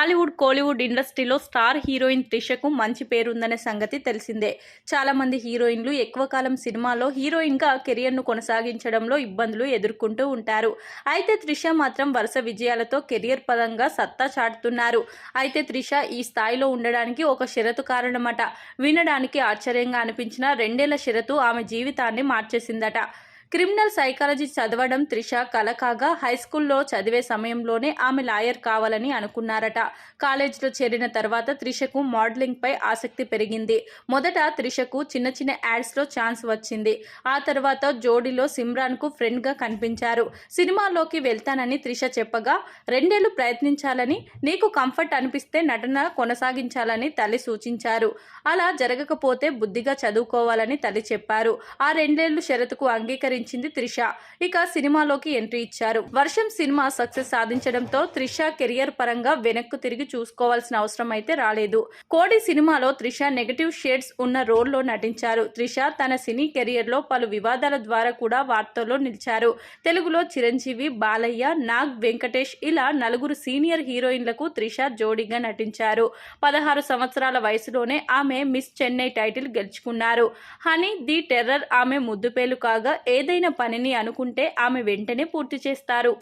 టాలీవుడ్ కోలీవుడ్ ఇండస్ట్రీలో star heroine త్రిషకు మంచి పేరుందనే సంగతి తెలిసిందే. చాలామంది హీరోయిన్లు ఎక్కువ కాలం సినిమాలో హీరోయిన్గా కెరియర్ను కొనసాగించడంలో ఇబ్బందులు ఎదుర్కొంటూ ఉంటారు. అయితే త్రిష మాత్రం వరుస విజయాలతో కెరియర్ పరంగా సత్తా చాటుతున్నారు. అయితే త్రిష ఈ స్థాయిలో ఉండడానికి ఒక షరతు కారణమట. వినడానికి ఆశ్చర్యంగా అనిపించిన రెండేళ్ళ షరతు ఆమె జీవితాన్ని మార్చేసిందట. క్రిమినల్ సైకాలజీ చదవడం త్రిష కల కాగా హై స్కూల్లో చదివే సమయంలోనే ఆమె లాయర్ కావాలని అనుకున్నారట. కాలేజీలో చేరిన తర్వాత త్రిషకు మోడలింగ్పై ఆసక్తి పెరిగింది. మొదట త్రిషకు చిన్న చిన్న యాడ్స్లో ఛాన్స్ వచ్చింది. ఆ తర్వాత జోడీలో సిమ్రాన్కు ఫ్రెండ్గా కనిపించారు. సినిమాలోకి వెళ్తానని త్రిష చెప్పగా రెండేళ్ళు ప్రయత్నించాలని నీకు కంఫర్ట్ అనిపిస్తే నటన కొనసాగించాలని తల్లి సూచించారు. అలా జరగకపోతే బుద్ధిగా చదువుకోవాలని తల్లి చెప్పారు. ఆ రెండేళ్ళు షరతుకు అంగీకరించింది త్రిష. ఇక సినిమాలోకి ఎంట్రీ ఇచ్చారు. వర్షం సినిమా సక్సెస్ సాధించడంతో త్రిష కెరియర్ పరంగా వెనక్కు తిరిగి చూసుకోవాల్సిన అవసరం అయితే రాలేదు. కోడి సినిమాలో త్రిష నెగటివ్ షేడ్స్ ఉన్న రోల్లో నటించారు. త్రిష తన సినీ కెరియర్లో పలు వివాదాల ద్వారా కూడా వార్తల్లో నిలిచారు. తెలుగులో చిరంజీవి బాలయ్య నాగ్ వెంకటేష్ ఇలా నలుగురు సీనియర్ హీరోయిన్లకు త్రిష జోడీగా నటించారు. పదహారు సంవత్సరాల వయసులోనే ఆమె మిస్ చెన్నై టైటిల్ గెలుచుకున్నారు. హనీ ది టెర్రర్ ఆమె ముద్దుపేలు కాగా ఏదైనా పనిని అనుకుంటే ఆమె వెంటనే పూర్తి చేస్తారు.